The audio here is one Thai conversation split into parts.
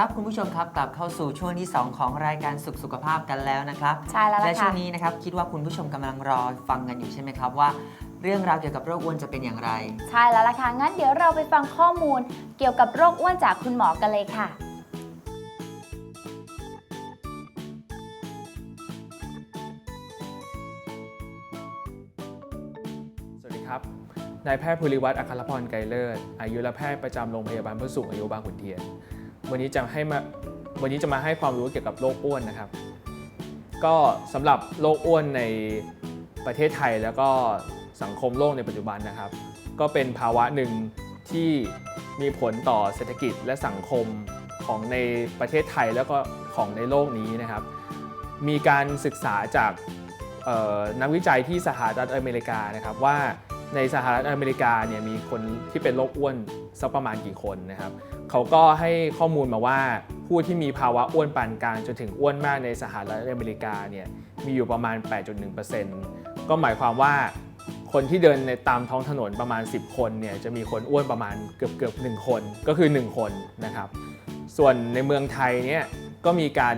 ครับคุณผู้ชมครับกลับเข้าสู่ช่วงที่ 2 ของรายการสุขสุขภาพกันแล้วนะครับ ใช่แล้วและล่ะช่วค่ะ งนี้นะครับคิดว่าคุณผู้ชมกำลังรอฟังกันอยู่ใช่ไหมครับว่า เรื่องราวเกี่ยวกับโรคอ้วนจะเป็นอย่างไร ใช่แล้วล่ะค่ะ งั้นเดี๋ยวเราไปฟังข้อมูลเกี่ยวกับโรคอ้วนจากคุณหมอกันเลยค่ะ สวัสดีครับ นายแพทย์ภูริวัฒน์อัครพรไกรเลิศ อายุรแพทย์ประจำโรงพยาบาลผู้สูงอายุบางขุนเทียน วันนี้จะให้มาวันนี้จะมาให้ความรู้เกี่ยวกับโรคอ้วนนะครับ ก็สำหรับโรคอ้วนในประเทศไทยแล้วก็สังคมโลกในปัจจุบันนะครับ ก็เป็นภาวะหนึ่งที่มีผลต่อเศรษฐกิจและสังคมของในประเทศไทยแล้วก็ของในโลกนี้นะครับ มีการศึกษาจากนักวิจัยที่สหรัฐอเมริกานะครับว่าในสหรัฐอเมริกาเนี่ยมีคนที่เป็นโรคอ้วนสักประมาณกี่คนนะครับ เขาก็ให้ข้อมูลมาว่าผู้ที่มีภาวะอ้วนปานกลางจนถึงอ้วนมากในสหรัฐอเมริกาเนี่ยมีอยู่ประมาณ 8.1%ก็หมายความว่าคนที่เดินในตามท้องถนนประมาณ 10 คนเนี่ยจะมีคนอ้วนประมาณเกือบเกือบหคนก็คือ 1 คนนะครับส่วนในเมืองไทยเนี่ยก็มีการ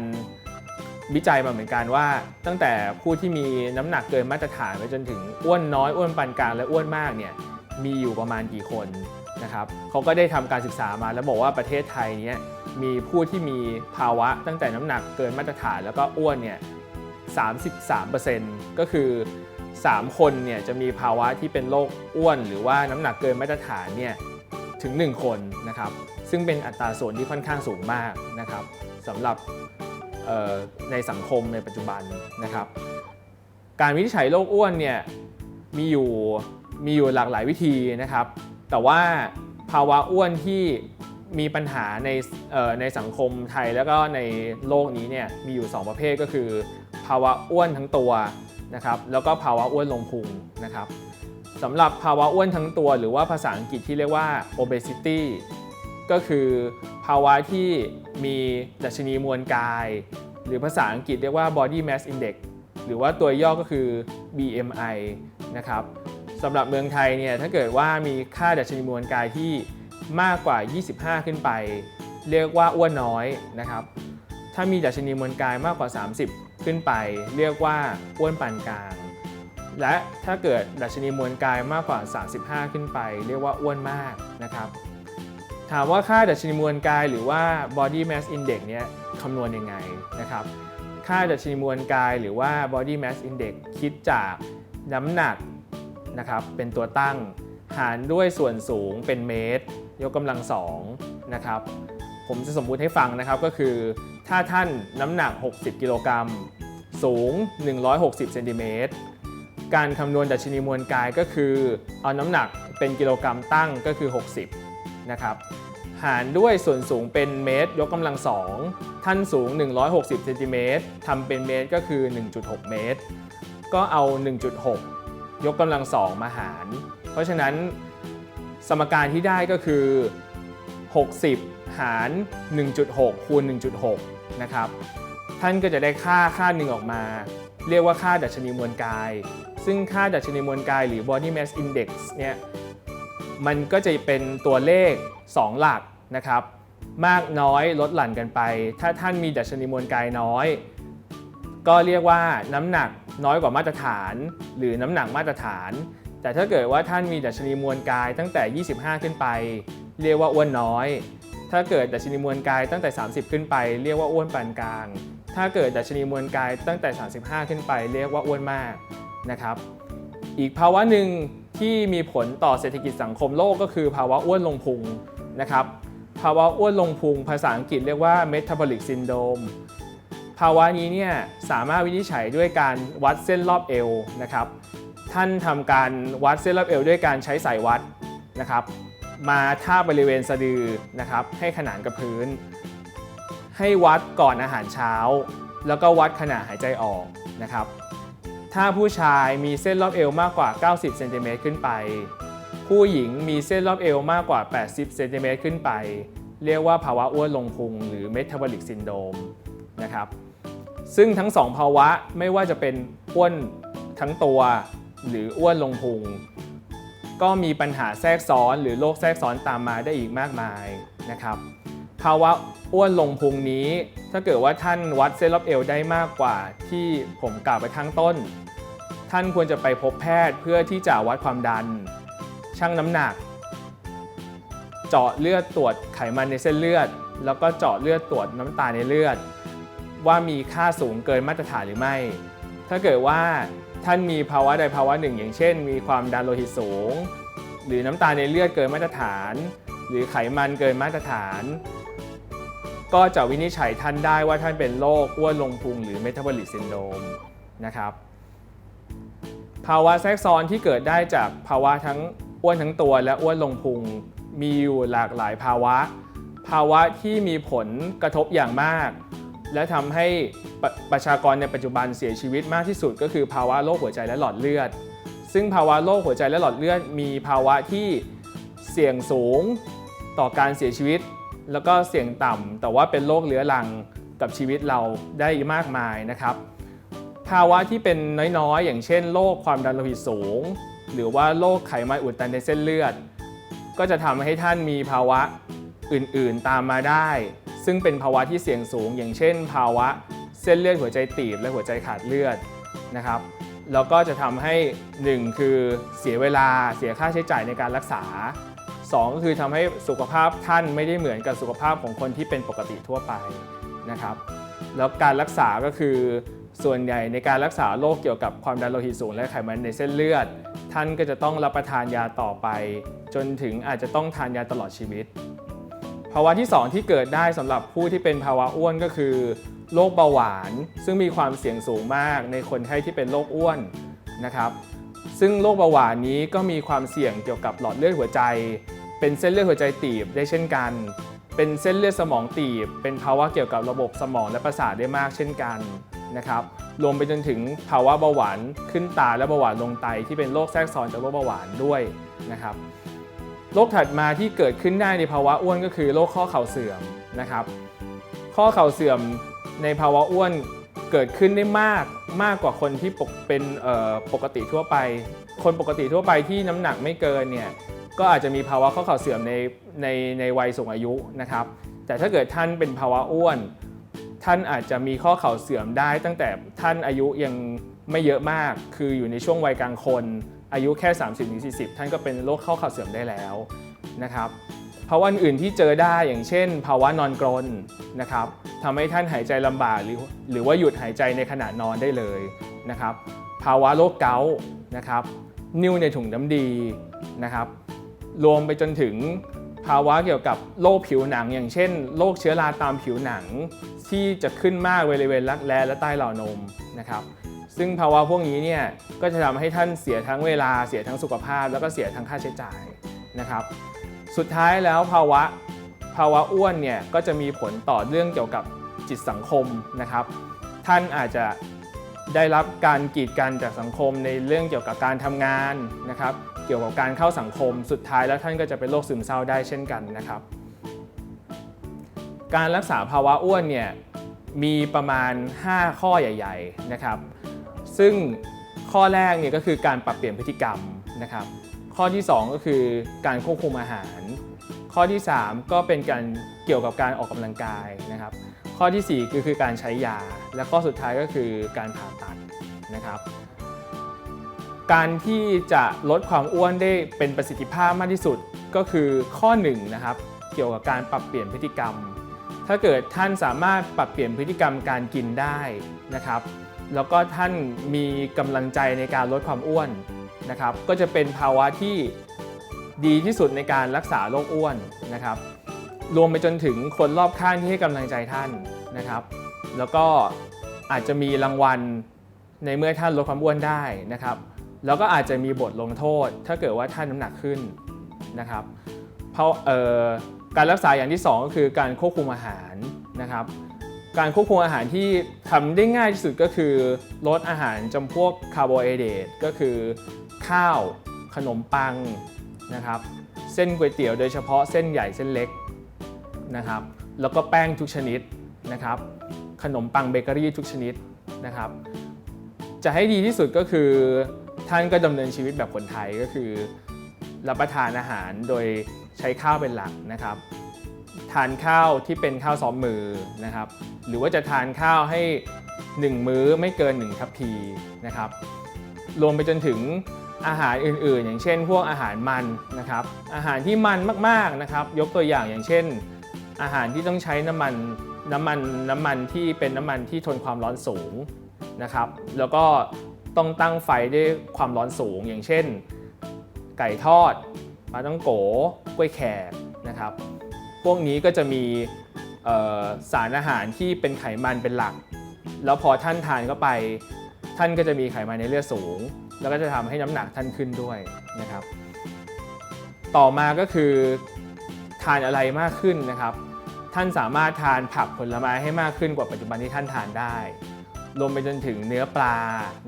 วิจัยมาเหมือนกันว่า ตั้งแต่ผู้ที่มีน้ำหนักเกินมาตรฐานไปจนถึงอ้วนน้อยอ้วนปานกลางและอ้วนมากเนี่ยมีอยู่ประมาณกี่คน นะครับเขาก็ได้ทำการศึกษามาแล้วบอกว่าประเทศไทยเนี่ยมีผู้ที่มีภาวะตั้งแต่น้ำหนักเกินมาตรฐานแล้วก็อ้วนเนี่ย33%ก็คือ 3 คนเนี่ยจะมีภาวะที่เป็นโรคอ้วน หรือว่าน้ำหนักเกินมาตรฐานเนี่ยถึง 1 คนนะครับซึ่งเป็นอัตราส่วนที่ค่อนข้างสูงมากนะครับสำหรับในสังคมในปัจจุบันนะครับ การวินิจฉัยโรคอ้วนเนี่ยมีอยู่มีอยู่หลากหลายวิธีนะครับ แต่ว่าภาวะอ้วนที่มีปัญหาในในสังคมไทยแล้วก็ในโลกนี้เนี่ยมีอยู่ 2 ประเภทก็คือ ภาวะอ้วนทั้งตัวนะครับแล้วก็ภาวะอ้วนลงพุงนะครับสำหรับภาวะอ้วนทั้งตัวหรือว่าภาษาอังกฤษที่เรียกว่า obesity ก็คือภาวะที่มีดัชนีมวลกาย หรือภาษาอังกฤษเรียกว่า body mass index หรือว่าตัวย่อก็คือ BMI นะครับ สำหรับเมืองไทยเนี่ยถ้าเกิดว่ามีค่าดัชนีมวลกายที่มากกว่า 25 ขึ้นไป เรียกว่าอ้วนน้อยนะครับ ถ้ามีดัชนีมวลกายมากกว่า 30 ขึ้นไป เรียกว่าอ้วนปานกลาง และถ้าเกิดดัชนีมวลกายมากกว่า 35 ขึ้นไป เรียกว่าอ้วนมากนะครับถามว่าค่าดัชนีมวลกายหรือว่า body mass index เนี่ยคำนวณยังไงนะครับ ค่าดัชนีมวลกายหรือว่า body mass index คิดจากน้ำหนัก นะครับเป็นตัวตั้ง หารด้วยส่วนสูงเป็นเมตร ยกกำลังสองนะครับผมจะสมมุติให้ฟังนะครับก็คือ ถ้าท่านน้ำหนัก 60 กิโลกรัม สูง 160 เซนติเมตรการคำนวณดัชนีมวลกายก็คือ เอาน้ำหนักเป็นกิโลกรัมตั้งก็คือ 60 นะครับ หารด้วยส่วนสูงเป็นเมตร ยกกำลังสองท่านสูง 160 เซนติเมตรทำเป็นเมตรก็คือ 1.6 เมตร ก็เอา 1.6 ยกกำลังสองมาหาร เพราะฉะนั้นสมการที่ได้ก็คือ 60 หาร 1.6 คูณ 1.6 นะครับ ท่านก็จะได้ค่าค่าหนึ่งออกมา เรียกว่าค่าดัชนีมวลกาย ซึ่งค่าดัชนีมวลกายหรือ body mass index เนี่ย มันก็จะเป็นตัวเลข 2 หลักนะครับ มากน้อยลดหลั่นกันไป ถ้าท่านมีดัชนีมวลกายน้อย ก็เรียกว่าน้ำหนัก น้อยกว่ามาตรฐาน หรือน้ำหนักมาตรฐาน แต่ถ้าเกิดว่าท่านมีดัชนีมวลกายตั้งแต่ 25 ขึ้นไป เรียกว่าอ้วนน้อย ถ้าเกิดดัชนีมวลกายตั้งแต่ 30 ขึ้นไป เรียกว่าอ้วนปานกลาง ถ้าเกิดดัชนีมวลกายตั้งแต่ 35 ขึ้นไป เรียกว่าอ้วนมากนะครับ อีกภาวะหนึ่งที่มีผลต่อเศรษฐกิจสังคมโลกก็คือภาวะอ้วนลงพุงนะครับ ภาวะอ้วนลงพุงภาษาอังกฤษเรียกว่า metabolic syndrome ภาวะนี้เนี่ยสามารถวินิจฉัยด้วยการวัดเส้นรอบเอวนะครับ ท่านทำการวัดเส้นรอบเอวด้วยการใช้สายวัดนะครับ มาท่าบริเวณสะดือนะครับ ให้ขนานกับพื้น ให้วัดก่อนอาหารเช้า แล้วก็วัดขณะหายใจออกนะครับ ถ้าผู้ชายมีเส้นรอบเอวมากกว่า 90เซนติเมตรขึ้นไป ผู้หญิงมีเส้นรอบเอวมากกว่า 80เซนติเมตรขึ้นไป เรียกว่าภาวะอ้วนลงพุงหรือ metabolic syndrome นะครับ ซึ่งทั้งสองภาวะไม่ว่าจะเป็นอ้วนทั้งตัวหรืออ้วนลงพุงก็มีปัญหาแทรกซ้อนหรือโรคแทรกซ้อนตามมาได้อีกมากมายนะครับ ภาวะอ้วนลงพุงนี้ ถ้าเกิดว่าท่านวัดเส้นรอบเอวได้มากกว่าที่ผมกล่าวไปข้างต้น ท่านควรจะไปพบแพทย์เพื่อที่จะวัดความดัน ชั่งน้ำหนัก เจาะเลือดตรวจไขมันในเส้นเลือด แล้วก็เจาะเลือดตรวจน้ำตาลในเลือด ว่ามีค่าสูงเกินมาตรฐานหรือไม่ ถ้าเกิดว่าท่านมีภาวะใดภาวะหนึ่ง อย่างเช่น มีความดันโลหิตสูง หรือน้ำตาลในเลือดเกินมาตรฐาน หรือไขมันเกินมาตรฐาน ก็จะวินิจฉัยท่านได้ว่าท่านเป็นโรคอ้วนลงพุงหรือเมตาบอลิกซินโดมนะครับ ภาวะแทรกซ้อนที่เกิดได้จากภาวะทั้งอ้วนทั้งตัวและอ้วนลงพุงมีอยู่หลากหลายภาวะ ภาวะที่มีผลกระทบอย่างมาก และทำให้ปประชากรในปัจจุบันเสียชีวิตมากที่สุด ก็คือภาวะโรคหัวใจและหลอดเลือด ซึ่งภาวะโรคหัวใจและหลอดเลือด มีภาวะที่เสี่ยงสูงต่อการเสียชีวิต แล้วก็เสี่ยงต่ำแต่ว่าเป็นโรคเรื้อรังกับชีวิตเราได้มากมายนะครับ ภาวะที่เป็นน้อยๆ อย่างเช่นโรคความดันโลหิตสูง หรือว่าโรคไขมันอุดตันในเส้นเลือด ก็จะทำให้ท่านมีภาวะอื่นๆตามมาได้ ซึ่งเป็นภาวะที่เสี่ยงสูง อย่างเช่น ภาวะเส้นเลือดหัวใจตีบและหัวใจขาดเลือดนะครับแล้วก็จะทำให้ 1 คือเสียเวลาเสียค่าใช้จ่ายในการรักษา 2 ก็คือทำให้สุขภาพท่านไม่ได้เหมือนกับสุขภาพของคนที่เป็นปกติทั่วไปนะครับแล้วการรักษาก็คือส่วนใหญ่ในการรักษาโรคเกี่ยวกับความดันโลหิตสูงและไขมันในเส้นเลือด ท่านก็จะต้องรับประทานยาต่อไป จนถึงอาจจะต้องทานยาตลอดชีวิต ภาวะที่ 2 ที่เกิดได้สำหรับผู้ที่เป็นภาวะอ้วนก็คือโรคเบาหวาน ซึ่งมีความเสี่ยงสูงมากในคนไข้ที่เป็นโรคอ้วนนะครับซึ่งโรคเบาหวานนี้ก็มีความเสี่ยงเกี่ยวกับหลอดเลือดหัวใจ เป็นเส้นเลือดหัวใจตีบได้เช่นกัน เป็นเส้นเลือดสมองตีบ เป็นภาวะเกี่ยวกับระบบสมองและประสาทได้มากเช่นกันนะครับรวมไปจนถึงภาวะเบาหวานขึ้นตาและเบาหวานลงไตที่เป็นโรคแทรกซ้อนจากโรคเบาหวานด้วยนะครับ โรคถัดมาที่เกิดขึ้นได้ในภาวะอ้วนก็คือโรคข้อเข่าเสื่อมนะครับ ข้อเข่าเสื่อมในภาวะอ้วนเกิดขึ้นได้มากมากกว่าคนที่ปกเป็นปกติทั่วไป คนปกติทั่วไปที่น้ำหนักไม่เกินเนี่ยก็อาจจะมีภาวะข้อเข่าเสื่อมในในในวัยสูงอายุนะครับ แต่ถ้าเกิดท่านเป็นภาวะอ้วน ท่านอาจจะมีข้อเข่าเสื่อมได้ ตั้งแต่ท่านอายุยังไม่เยอะมาก คืออยู่ในช่วงวัยกลางคน อายุแค่ 30-40 ท่านก็เป็นโรคข้อเข่าเสื่อมได้แล้วนะครับภาวะอื่นที่เจอได้อย่างเช่น ภาวะนอนกรนนะครับทำให้ท่านหายใจลำบากหรือหรือว่าหยุดหายใจในขณะนอนได้เลยนะครับภาวะโรคเกาต์นะครับนิ่วในถุงน้ำดีนะครับรวมไปจนถึงภาวะเกี่ยวกับโรคผิวหนัง อย่างเช่นโรคเชื้อราตามผิวหนัง ที่จะขึ้นมากบริเวณรักแร้และใต้เหล่านมนะครับ ซึ่งภาวะพวกนี้เนี่ยก็จะทำให้ท่านเสียทั้งเวลาเสียทั้งสุขภาพ แล้วก็เสียทั้งค่าใช้จ่ายนะครับ สุดท้ายแล้วภาวะภาวะอ้วนเนี่ยก็จะมีผลต่อเรื่องเกี่ยวกับจิตสังคมนะครับ ท่านอาจจะได้รับการกีดกันจากสังคมในเรื่องเกี่ยวกับการทำงานนะครับ เกี่ยวกับการเข้าสังคม สุดท้ายแล้วท่านก็จะเป็นโรคซึมเศร้าได้เช่นกันนะครับ การรักษาภาวะอ้วนเนี่ยมีประมาณ 5 ข้อใหญ่ ๆนะครับ ซึ่งข้อแรกเนี่ยก็คือการปรับเปลี่ยนพฤติกรรมนะครับ ข้อที่ 2 ก็คือการควบคุมอาหาร ข้อที่ 3 ก็เป็นการเกี่ยวกับการออกกำลังกายนะครับ ข้อทีสี่4คือคือการใช้ยา และข้อสุดท้ายก็คือการผ่าตัดนะครับ การที่จะลดความอ้วนได้เป็นประสิทธิภาพมากที่สุดก็คือข้อ1นะครับเกี่ยวกับการปรับเปลี่ยนพฤติกรรม ถ้าเกิดท่านสามารถปรับเปลี่ยนพฤติกรรมการกินได้นะครับ แล้วก็ท่านมีกำลังใจในการลดความอ้วนนะครับ ก็จะเป็นภาวะที่ดีที่สุดในการรักษาโรคอ้วนนะครับ รวมไปจนถึงคนรอบข้างที่ให้กำลังใจท่านนะครับ แล้วก็อาจจะมีรางวัลในเมื่อท่านลดความอ้วนได้นะครับ แล้วก็อาจจะมีบทลงโทษ ถ้าเกิดว่าท่านน้ำหนักขึ้นนะครับเพราะการรักษาอย่างที่ 2 ก็คือการควบคุมอาหารนะครับ การควบคุมอาหารที่ทำได้ง่ายที่สุดก็คือลดอาหารจำพวกคาร์โบไฮเดรตก็คือ ข้าว ขนมปังนะครับ เส้นก๋วยเตี๋ยวโดยเฉพาะเส้นใหญ่เส้นเล็กนะครับ แล้วก็แป้งทุกชนิดนะครับ ขนมปังเบเกอรี่ทุกชนิดนะครับ จะให้ดีที่สุดก็คือท่านก็ดำเนินชีวิตแบบคนไทยก็คือ รับประทานอาหารโดยใช้ข้าวเป็นหลักนะครับ ทานข้าวที่เป็นข้าวซ้อมมือนะครับ หรือว่าจะทานข้าวให้ 1 มื้อไม่เกิน1ทัพพีนะครับ รวมไปจนถึงอาหารอื่นๆ อย่างเช่น พวกอาหารมันนะครับ อาหารที่มันมากๆนะครับ ยกตัวอย่างอย่างเช่น อาหารที่ต้องใช้น้ำมันน้ำมันน้ำมันที่เป็นน้ำมันที่ทนความร้อนสูงนะครับ แล้วก็ต้องตั้งไฟด้วยความร้อนสูง อย่างเช่น ไก่ทอดปลาต้องโกกล้วยแขกนะครับ พวกนี้ก็จะมีสารอาหารที่เป็นไขมันเป็นหลัก แล้วพอท่านทานเข้าไป ท่านก็จะมีไขมันในเลือดสูง แล้วก็จะทำให้น้ำหนักท่านขึ้นด้วยนะครับ ต่อมาก็คือทานอะไรมากขึ้นนะครับ ท่านสามารถทานผักผลไม้ให้มากขึ้นกว่าปัจจุบันที่ท่านทานได้ รวมไปจนถึงเนื้อปลา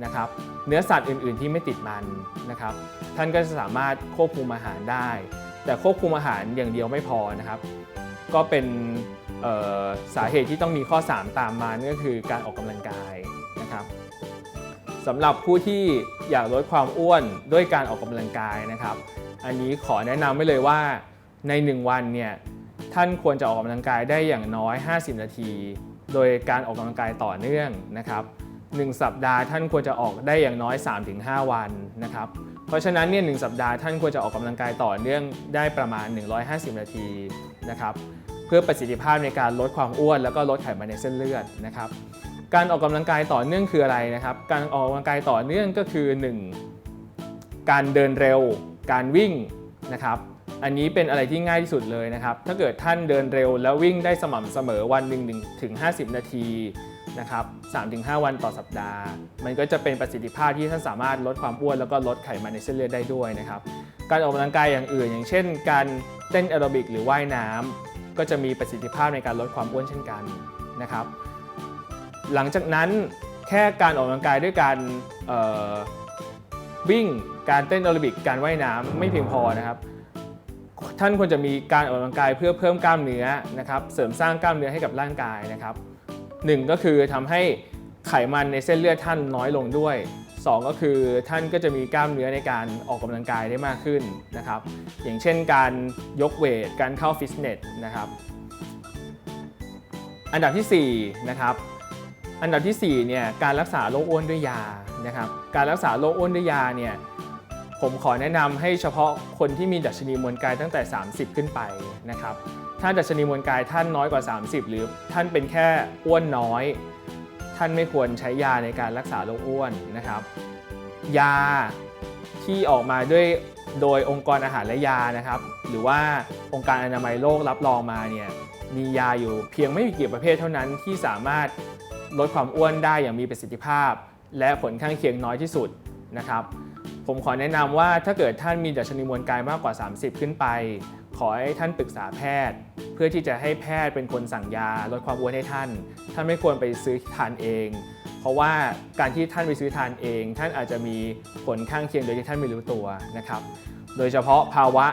นะครับ เนื้อสัตว์อื่น ๆ ที่ไม่ติดมันนะครับ ท่านก็จะสามารถควบคุมอาหารได้ แต่ควบคุมอาหารอย่างเดียวไม่พอนะครับ ก็เป็นสาเหตุที่ต้องมีข้อ 3 ตามมานั่นก็คือการออกกำลังกายนะครับสำหรับผู้ที่อยากลดความอ้วนด้วยการออกกำลังกายนะครับ อันนี้ขอแนะนำไว้เลยว่าใน 1 วันเนี่ยท่านควรจะออกกำลังกายได้อย่างน้อย 50 นาที โดยการออกกำลังกายต่อเนื่องนะครับ1สัปดาห์ท่านควรจะออกได้อย่างน้อย 3-5 วันนะครับเพราะฉะนั้นเนี่ยหสัปดาห์ท่านควรจะออกกำลังกายต่อเนื่องได้ประมาณ 150 นาที นะครับเพื่อประสิทธิภาพในการลดความอ้วน แล้วก็ลดไขมันในเส้นเลือดนะครับการออกกำลังกายต่อเนื่องคืออะไรนะครับ การออกกำลังกายต่อเนื่องก็คือ 1. การเดินเร็ว การวิ่งนะครับอันนี้เป็นอะไรที่ง่ายที่สุดเลยนะครับ ถ้าเกิดท่านเดินเร็วแล้ววิ่งได้สม่ำเสมอวันหนึ่งถึง 50 นาทีนะครับ3-5 วันต่อสัปดาห์ มันก็จะเป็นประสิทธิภาพที่ท่านสามารถลดความอ้วนแล้วก็ลดไขมันในเส้นเลือดได้ด้วยนะครับ การออกกำลังกายอย่างอื่น อย่างเช่น การเต้นแอโรบิกหรือว่ายน้ำก็จะมีประสิทธิภาพในการลดความอ้วนเช่นกันนะครับ หลังจากนั้นแค่การออกกำลังกายด้วยการวิ่งการเต้นแอโรบิกการว่ายน้ำไม่เพียงพอนะครับ ท่านควรจะมีการออกกำลังกายเพื่อเพิ่มกล้ามเนื้อนะครับเสริมสร้างกล้ามเนื้อให้กับร่างกายนะครับหนึ่งก็คือทำให้ไขมันในเส้นเลือดท่านน้อยลงด้วย สองก็คือท่านก็จะมีกล้ามเนื้อในการออกกำลังกายได้มากขึ้นนะครับ อย่างเช่นการยกเวท การเข้าฟิตเนสนะครับ อันดับที่4นะครับ อันดับที่4เนี่ยการรักษาโรคอ้วนด้วยยานะครับ การรักษาโรคอ้วนด้วยยาเนี่ยผมขอแนะนำให้เฉพาะคนที่มีดัชนีมวลกายตั้งแต่ 30 ขึ้นไปนะครับ ถ้าดัชนีมวลกายท่านน้อยกว่า 30 หรือท่านเป็นแค่อ้วนน้อย ท่านไม่ควรใช้ยาในการรักษาโรคอ้วนนะครับ ยาที่ออกมาด้วยโดยองค์กรอาหารและยานะครับ หรือว่าองค์การอนามัยโลกรับรองมาเนี่ยมียาอยู่เพียงไม่กี่ประเภทเท่านั้นที่สามารถลดความอ้วนได้อย่างมีประสิทธิภาพ และผลข้างเคียงน้อยที่สุดนะครับ ผมขอแนะนำว่าถ้าเกิดท่านมีดัชนีมวลกายมากกว่า 30 ขึ้นไป ขอให้ท่านปรึกษาแพทย์ เพื่อที่จะให้แพทย์เป็นคนสั่งยาลดความอ้วนให้ท่าน ท่านไม่ควรไปซื้อทานเอง เพราะว่าการที่ท่านไปซื้อทานเอง ท่านอาจจะมีผลข้างเคียงโดยที่ท่านไม่รู้ตัวนะครับ โดยเฉพาะภาวะ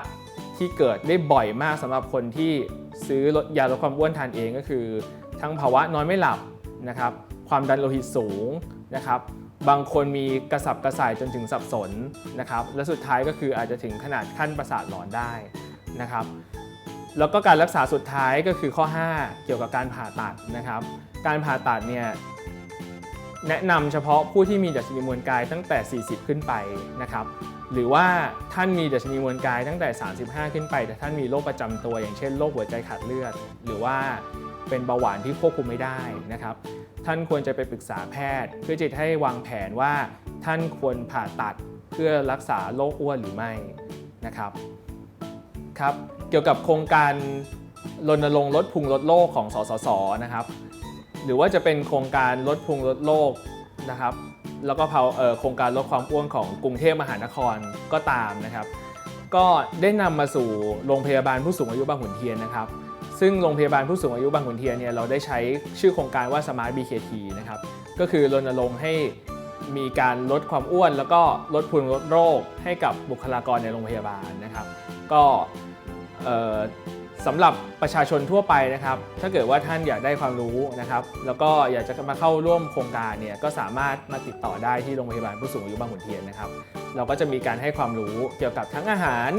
ที่เกิดได้บ่อยมากสำหรับคนที่ซื้อลดยาลดความอ้วนทานเองก็คือ ทั้งภาวะนอนไม่หลับนะครับ ความดันโลหิตสูงนะครับบางคนมีกระสับกระส่ายจนถึงสับสนนะครับ และสุดท้ายก็คืออาจจะถึงขนาดขั้นประสาทหลอนได้ นะครับแล้วก็การรักษาสุดท้ายก็คือข้อ 5 เกี่ยวกับการผ่าตัดนะครับ การผ่าตัดเนี่ยแนะนำเฉพาะผู้ที่มีดัชนีมวลกายตั้งแต่ 40 ขึ้นไปนะครับ หรือว่าท่านมีดัชนีมวลกายตั้งแต่ 35 ขึ้นไป แต่ท่านมีโรคประจำตัว อย่างเช่นโรคหัวใจขาดเลือด หรือว่าเป็นเบาหวานที่ควบคุมไม่ได้นะครับ ท่านควรจะไปปรึกษาแพทย์ เพื่อจะให้วางแผนว่าท่านควรผ่าตัดเพื่อรักษาโรคอ้วนหรือไม่นะครับ ครับเกี่ยวกับโครงการรณรงค์ลดพุงลดโลกของสสสนะครับ หรือว่าจะเป็นโครงการลดพุงลดโลกนะครับ แล้วก็เผาโครงการลดความอ้วนของกรุงเทพมหานครก็ตามนะครับ ก็ได้นำมาสู่โรงพยาบาลผู้สูงอายุบางขุนเทียนนะครับ ซึ่งโรงพยาบาลผู้สูงอายุบางขุนเทียนเนี่ยเราได้ใช้ชื่อโครงการว่า Smart BKT นะครับก็คือรณรงค์ให้มีการลดความอ้วน แล้วก็ลดพุงลดโรคให้กับบุคลากรในโรงพยาบาลนะครับ ก็ สำหรับประชาชนทั่วไปนะครับ ถ้าเกิดว่าท่านอยากได้ความรู้นะครับ แล้วก็อยากจะมาเข้าร่วมโครงการเนี่ยก็สามารถมาติดต่อได้ที่โรงพยาบาลผู้สูงอายุบางขุนเทียนนะครับ เราก็จะมีการให้ความรู้เกี่ยวกับทั้งอาหาร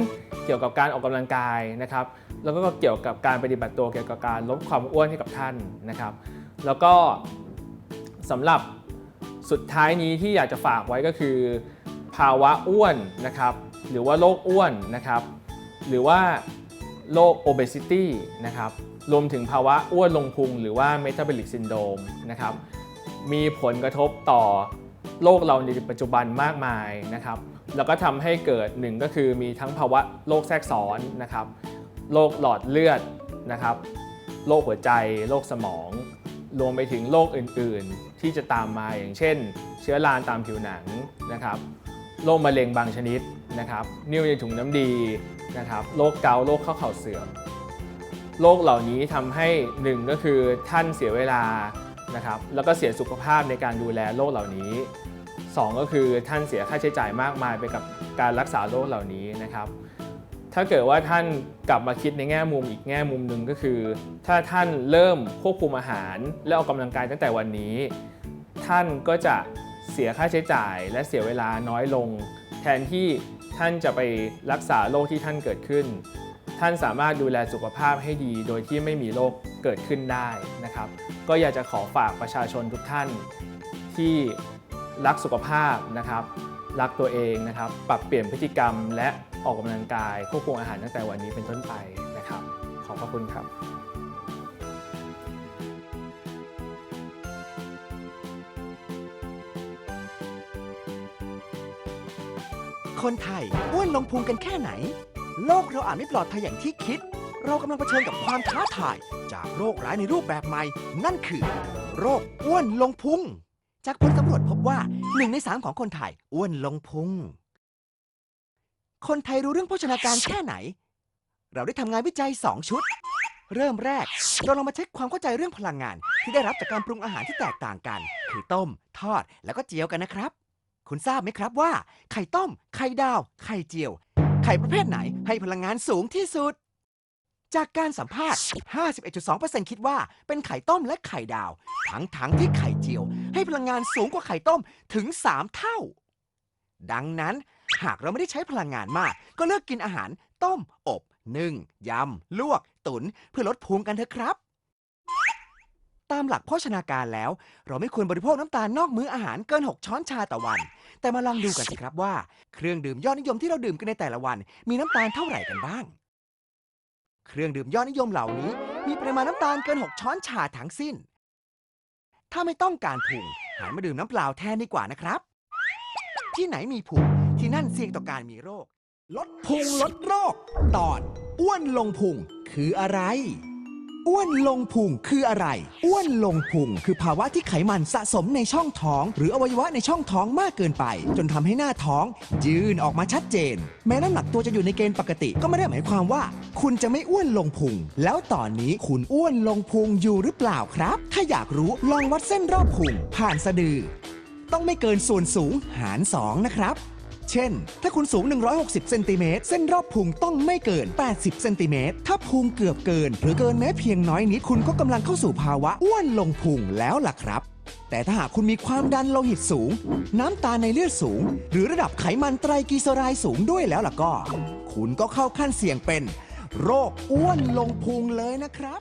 เกี่ยวกับการออกกำลังกายนะครับ แล้วก็เกี่ยวกับการปฏิบัติตัวเกี่ยวกับการลดความอ้วนให้กับท่านนะครับ แล้วก็สำหรับสุดท้ายนี้ที่อยากจะฝากไว้ก็คือ ภาวะอ้วนนะครับ หรือว่าโรคอ้วนนะครับ หรือว่า โรค obesity นะครับรวมถึงภาวะอ้วนลงพุงหรือว่า metabolic syndrome นะครับมีผลกระทบต่อโลกเราในปัจจุบันมากมายนะครับแล้วก็ทำให้เกิดหนึ่งก็คือมีทั้งภาวะโรคแทรกซ้อนนะครับโรคหลอดเลือดนะครับโรคหัวใจโรคสมอง รวมไปถึงโรคอื่นๆ ที่จะตามมาอย่างเช่น เชื้อราตามผิวหนังนะครับ โรคมะเร็งบางชนิดนะครับนิ่วในถุงน้ำดีนะครับโรคเกาต์โรคข้อเข่าเสื่อมโรคเหล่านี้ทำให้หนึ่งก็คือท่านเสียเวลานะครับแล้วก็เสียสุขภาพในการดูแลโรคเหล่านี้สองก็คือท่านเสียค่าใช้จ่ายมากมายไปกับการรักษาโรคเหล่านี้นะครับ ถ้าเกิดว่าท่านกลับมาคิดในแง่มุมอีกแง่มุมหนึ่งก็คือ ถ้าท่านเริ่มควบคุมอาหารและออกกำลังกายตั้งแต่วันนี้ ท่านก็จะ สียค่าใช้จ่าย และเสียเวลาน้อยลง แทนที่ท่านจะไปรักษาโรคที่ท่านเกิดขึ้น ท่านสามารถดูแลสุขภาพให้ดี โดยที่ไม่มีโรคเกิดขึ้นได้นะครับ ก็อยากจะขอฝากประชาชนทุกท่าน ที่รักสุขภาพนะครับ รักตัวเองนะครับ ปรับเปลี่ยนพฤติกรรม และออกกำลังกายควบคุมอาหารตั้งแต่วันนี้เป็นต้นไปนะครับ ขอบพระคุณครับ คนไทยอ้วนลงพุงกันแค่ไหน โลกเราอาจไม่ปลอดภัยอย่างที่คิด เรากำลังเผชิญกับความท้าทาย จากโรคร้ายในรูปแบบใหม่ นั่นคือ โรคอ้วนลงพุง จากผลสำรวจพบว่าหนึ่งในสามของคนไทยอ้วนลงพุง คนไทยรู้เรื่องโภชนาการแค่ไหน เราได้ทำงานวิจัย 2 ชุด เริ่มแรก เราลองมาเช็คความเข้าใจเรื่องพลังงาน ที่ได้รับจากการปรุงอาหารที่แตกต่างกัน คือต้ม ทอด แล้วก็เจียวกันนะครับ คุณทราบไหมครับว่า ไข่ต้ม ไข่ดาว ไข่เจียว ไข่ประเภทไหนให้พลังงานสูงที่สุด จากการสัมภาษณ์ 51.2%คิดว่าเป็นไข่ต้มและไข่ดาว ทั้งทั้งๆที่ไข่เจียว ให้พลังงานสูงกว่าไข่ต้มถึง 3 เท่า ดังนั้น หากเราไม่ได้ใช้พลังงานมาก ก็เลือกกินอาหาร ต้ม อบ นึ่งยำ ลวก ตุนเพื่อลดพุงกันเถอะครับ ตามหลักโภชนาการแล้ว เราไม่ควรบริโภคน้ำตาลนอกมื้ออาหารเกิน 6 ช้อนชาต่อวัน แต่มาลองดูกันสิครับว่า เครื่องดื่มยอดนิยมที่เราดื่มกันในแต่ละวัน มีน้ำตาลเท่าไหร่กันบ้าง เครื่องดื่มยอดนิยมเหล่านี้ มีปริมาณน้ำตาลเกิน 6 ช้อนชาทั้งสิ้น ถ้าไม่ต้องการพุงหันมาดื่มน้ำเปล่าแทนดีกว่านะครับ ที่ไหนมีพุงที่นั่นเสี่ยงต่อการมีโรค ลดพุงลดโรค ตอนอ้วนลงพุงคืออะไร อ้วนลงพุงคืออะไร อ้วนลงพุงคือภาวะที่ไขมันสะสมในช่องท้อง หรืออวัยวะในช่องท้องมากเกินไป จนทำให้หน้าท้อง ยืนออกมาชัดเจน แม้น้ำหนักตัวจะอยู่ในเกณฑ์ปกติ ก็ไม่ได้หมายความว่า คุณจะไม่อ้วนลงพุง แล้วตอนนี้คุณอ้วนลงพุงอยู่หรือเปล่าครับ ถ้าอยากรู้ลองวัดเส้นรอบพุงผ่านสะดือ ต้องไม่เกินส่วนสูงหาร2นะครับ เช่น ถ้าคุณสูง 160 เซนติเมตร เส้นรอบพุงต้องไม่เกิน 80 เซนติเมตร ถ้าพุงเกือบเกิน หรือเกินแม้เพียงน้อยนิด คุณก็กำลังเข้าสู่ภาวะอ้วนลงพุงแล้วล่ะครับ แต่ถ้าหากคุณมีความดันโลหิตสูง น้ำตาในเลือดสูง หรือระดับไขมันไตรกลีเซอไรด์สูงด้วยแล้วล่ะก็ คุณก็เข้าขั้นเสี่ยงเป็น โรคอ้วนลงพุงเลยนะครับ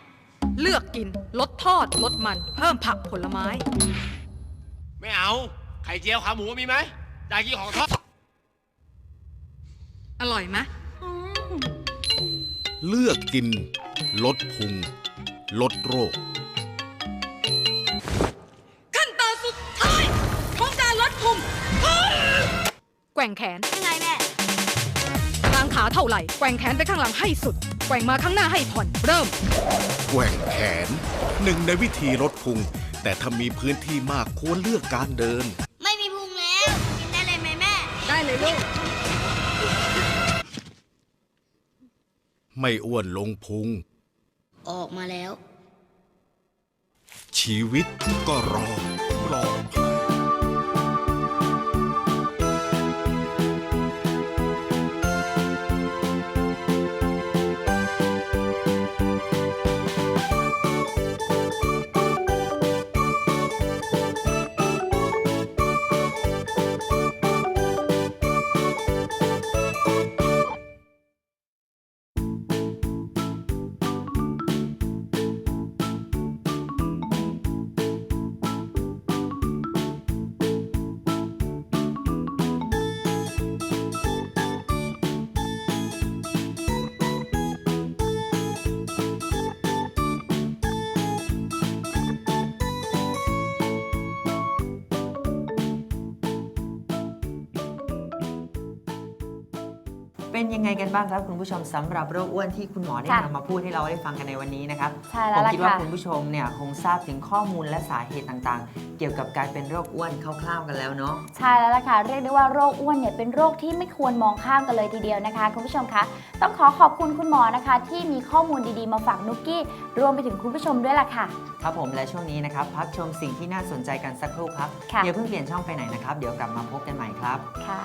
เลือกกิน ลดทอด ลดมัน เพิ่มผักผลไม้ ไม่เอา ไข่เจียวขาหมูมีไหมอยากกินของทอด อร่อยไหมเลือกกิน ลดพุง ลดโรค ขั้นตอนสุดท้ายของการลดพุงแกว่งแขน ยังไงแม่กลางขาเท่าไหร่ แกว่งแขนไปข้างหลังให้สุด แกว่งมาข้างหน้าให้ผ่อนเริ่ม แกว่งแขนหนึ่งในวิธีลดพุง แต่ถ้ามีพื้นที่มากควรเลือกการเดิน ไม่มีพุงแล้วกินได้เลยไหมแม่ ได้เลยลูก ไม่อ้วนลงพุง ออกมาแล้ว ชีวิตก็รอรอ เป็นยังไงกันบ้างครับคุณผู้ชมสำหรับโรคอ้วนที่คุณหมอได้ค่ะนำมาพูดให้เราได้ฟังกันในวันนี้นะครับใช่ผแล้วมล่ะคิดว่าค่ะ คุณผู้ชมเนี่ยคงทราบถึงข้อมูลและสาเหตุต่างๆ เกี่ยวกับการเป็นโรคอ้วนคร่าวๆกันแล้วเนาะ ใช่แล้วล่ะค่ะ เรียกได้ว่าโรคอ้วนเนี่ยเป็นโรคที่ไม่ควรมองข้ามกันเลยทีเดียวนะคะ คุณผู้ชมคะ ต้องขอขอบคุณคุณหมอนะคะ ที่มีข้อมูลดีๆมาฝากนุกกี้ รวมไปถึงคุณผู้ชมด้วยล่ะค่ะ ครับผมและช่วงนี้นะครับพักชมสิ่งที่น่าสนใจกันสักครู่ครับค่ะ อย่าเพิ่งเปลี่ยนช่องไปไหนนะครับ เดี๋ยวกลับมาพบกันใหม่ครับ ค่ะ